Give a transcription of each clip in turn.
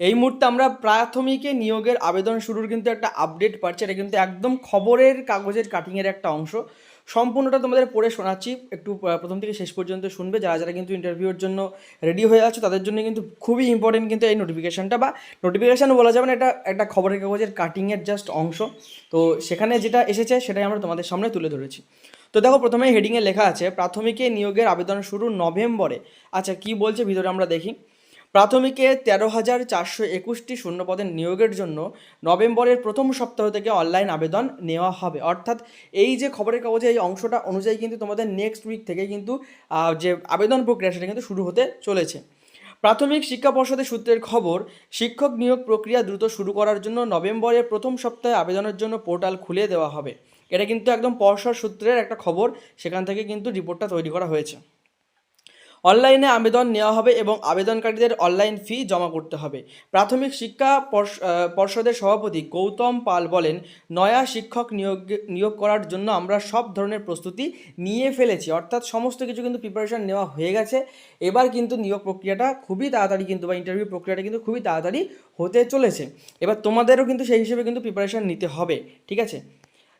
এই মুহূর্তে আমরা প্রাথমিকে নিয়োগের আবেদন শুরুর কিন্তু একটা আপডেট পাচ্ছি। এটা কিন্তু একদম খবরের কাগজের কাটিংয়ের একটা অংশ। সম্পূর্ণটা তোমাদের পড়ে শোনাচ্ছি। একটু প্রথম থেকে শেষ পর্যন্ত শুনবে। যারা যারা কিন্তু ইন্টারভিউর জন্য রেডি হয়ে আছে, তাদের জন্য কিন্তু খুবই ইম্পর্টেন্ট কিন্তু এই নোটিফিকেশনটা বা নোটিফিকেশান বলা যাবে না, এটা একটা খবরের কাগজের কাটিংয়ের জাস্ট অংশ। তো সেখানে যেটা এসেছে, সেটাই আমরা তোমাদের সামনে তুলে ধরেছি। তো দেখো প্রথমে হেডিংয়ে লেখা আছে, প্রাথমিকে নিয়োগের আবেদন শুরু নভেম্বরে। আচ্ছা কি বলছে? ভিতরে আমরা দেখি। প্রাথমিকে তেরো হাজার চারশো একুশটি শূন্যপদের নিয়োগের জন্য নভেম্বরের প্রথম সপ্তাহ থেকে অনলাইন আবেদন নেওয়া হবে। অর্থাৎ এই যে খবরের কাগজে এই অংশটা অনুযায়ী কিন্তু তোমাদের নেক্সট উইক থেকে কিন্তু যে আবেদন প্রক্রিয়া সেটা কিন্তু শুরু হতে চলেছে। প্রাথমিক শিক্ষা পর্ষদের সূত্রের খবর, শিক্ষক নিয়োগ প্রক্রিয়া দ্রুত শুরু করার জন্য নভেম্বরের প্রথম সপ্তাহে আবেদনের জন্য পোর্টাল খুলে দেওয়া হবে। এটা কিন্তু একদম পর্ষদ সূত্রের একটা খবর, সেখান থেকে কিন্তু রিপোর্টটা তৈরি করা হয়েছে। অনলাইনে আবেদন নেওয়া হবে এবং আবেদনকারীদের অনলাইন ফি জমা করতে হবে। প্রাথমিক শিক্ষা পর্ষ- পর্ষদের সভাপতি গৌতম পাল বলেন, নয়া শিক্ষক নিয়োগ নিয়োগ করার জন্য আমরা সব ধরনের প্রস্তুতি নিয়ে ফেলেছি। অর্থাৎ সমস্ত কিছু কিন্তু প্রিপারেশন নেওয়া হয়ে গেছে। এবার কিন্তু নিয়োগ প্রক্রিয়াটা খুবই তাড়াতাড়ি কিন্তু বা ইন্টারভিউ প্রক্রিয়াটা কিন্তু খুবই তাড়াতাড়ি হতে চলেছে। এবার তোমাদেরও কিন্তু সেই হিসেবে কিন্তু প্রিপারেশন নিতে হবে, ঠিক আছে?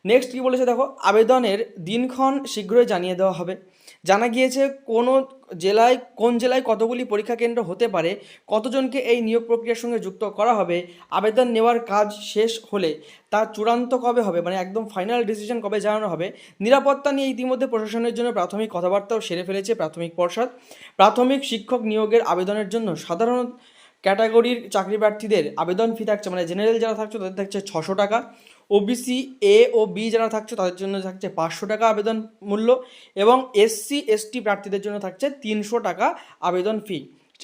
নেক্সট কী বলেছে দেখো? আবেদনের দিনক্ষণ শীঘ্রই জানিয়ে দেওয়া হবে। জানা গিয়েছে কোনো জেলায়, কোন জেলায় কতগুলি পরীক্ষা কেন্দ্র হতে পারে, কতজনকে এই নিয়োগ প্রক্রিয়ার সঙ্গে যুক্ত করা হবে, আবেদন নেওয়ার কাজ শেষ হলে তা চূড়ান্ত কবে হবে মানে একদম ফাইনাল ডিসিশন কবে জানানো হবে, নিরাপত্তা নিয়ে ইতিমধ্যে প্রশাসনের জন্য প্রাথমিক কথাবার্তাও সেরে ফেলেছে প্রাথমিক পর্ষদ। প্রাথমিক শিক্ষক নিয়োগের আবেদনের জন্য সাধারণ ক্যাটাগরির চাকরি প্রার্থীদের আবেদন ফি থাকছে মানে জেনারেল যারা থাকছে তাদের থাকছে ছশো টাকা। ওবিসি এ ও বি যারা থাকছে তাদের জন্য থাকছে পাঁচশো টাকা আবেদন মূল্য এবং এসসি এসটি প্রার্থীদের জন্য থাকছে তিনশো টাকা আবেদন ফি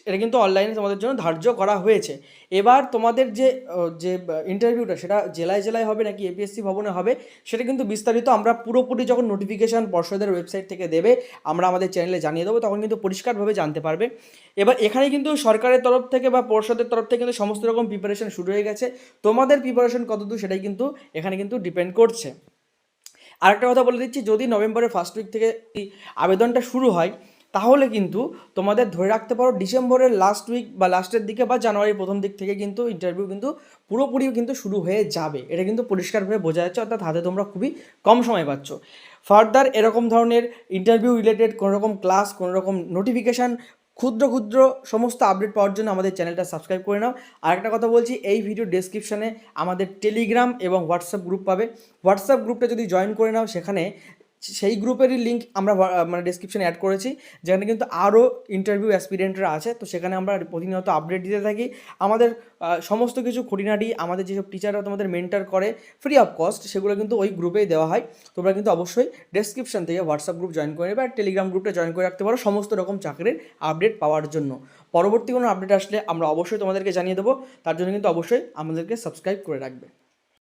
এটা কিন্তু অনলাইনে তোমাদের জন্য ধার্য করা হয়েছে। এবার তোমাদের যে যে ইন্টারভিউটা সেটা জেলায় জেলায় হবে নাকি এপিএসসি ভবনে হবে, সেটা কিন্তু বিস্তারিত আমরা পুরোপুরি যখন নোটিফিকেশান পর্ষদের ওয়েবসাইট থেকে দেবে, আমরা আমাদের চ্যানেলে জানিয়ে দেবো, তখন কিন্তু পরিষ্কারভাবে জানতে পারবে। এবার এখানে কিন্তু সরকারের তরফ থেকে বা পর্ষদের তরফ থেকে কিন্তু সমস্ত রকম প্রিপারেশন শুরু হয়ে গেছে। তোমাদের প্রিপারেশন কতদূর সেটাই কিন্তু এখানে কিন্তু ডিপেন্ড করছে। আরেকটা কথা বলে দিচ্ছি, যদি নভেম্বরের ফার্স্ট উইক থেকে আবেদনটা শুরু হয় তাহলে কিন্তু তোমাদের ধরে রাখতে পারো ডিসেম্বরের লাস্ট উইক বা লাস্টের দিকে বা জানুয়ারির প্রথম দিক থেকে কিন্তু ইন্টারভিউ কিন্তু পুরোপুরি কিন্তু শুরু হয়ে যাবে। এটা কিন্তু পরিষ্কারভাবে বোঝা যাচ্ছে, অর্থাৎ হাতে তোমরা খুবই কম সময় পাচ্ছ। ফার্দার এরকম ধরনের ইন্টারভিউ রিলেটেড কোনো রকম ক্লাস কোনো রকম নোটিফিকেশান ক্ষুদ্র ক্ষুদ্র সমস্ত আপডেট পাওয়ার জন্য আমাদের চ্যানেলটা সাবস্ক্রাইব করে নাও। আরেকটা কথা বলছি, এই ভিডিও ডেসক্রিপশানে আমাদের টেলিগ্রাম এবং হোয়াটসঅ্যাপ গ্রুপ পাবে। হোয়াটসঅ্যাপ গ্রুপটা যদি জয়েন করে নাও, সেখানে সেই গ্রুপেরই লিঙ্ক আমরা মানে ডিসক্রিপশানে অ্যাড করেছি, যেখানে কিন্তু আরও ইন্টারভিউ অ্যাসপিরেন্টরা আছে। তো সেখানে আমরা প্রতিনিয়ত আপডেট দিতে থাকি। আমাদের সমস্ত কিছু খুঁটিনাটি, আমাদের যেসব টিচাররা তোমাদের মেন্টার করে ফ্রি অফ কস্ট সেগুলো কিন্তু ওই গ্রুপেই দেওয়া হয়। তোমরা কিন্তু অবশ্যই ডেসক্রিপশন থেকে হোয়াটসঅ্যাপ গ্রুপ জয়েন করে নেবে, আর টেলিগ্রাম গ্রুপটা জয়েন করে রাখতে পারো সমস্ত রকম চাকরির আপডেট পাওয়ার জন্য। পরবর্তী কোনো আপডেট আসলে আমরা অবশ্যই তোমাদেরকে জানিয়ে দেবো। তার জন্য কিন্তু অবশ্যই আমাদেরকে সাবস্ক্রাইব করে রাখবে।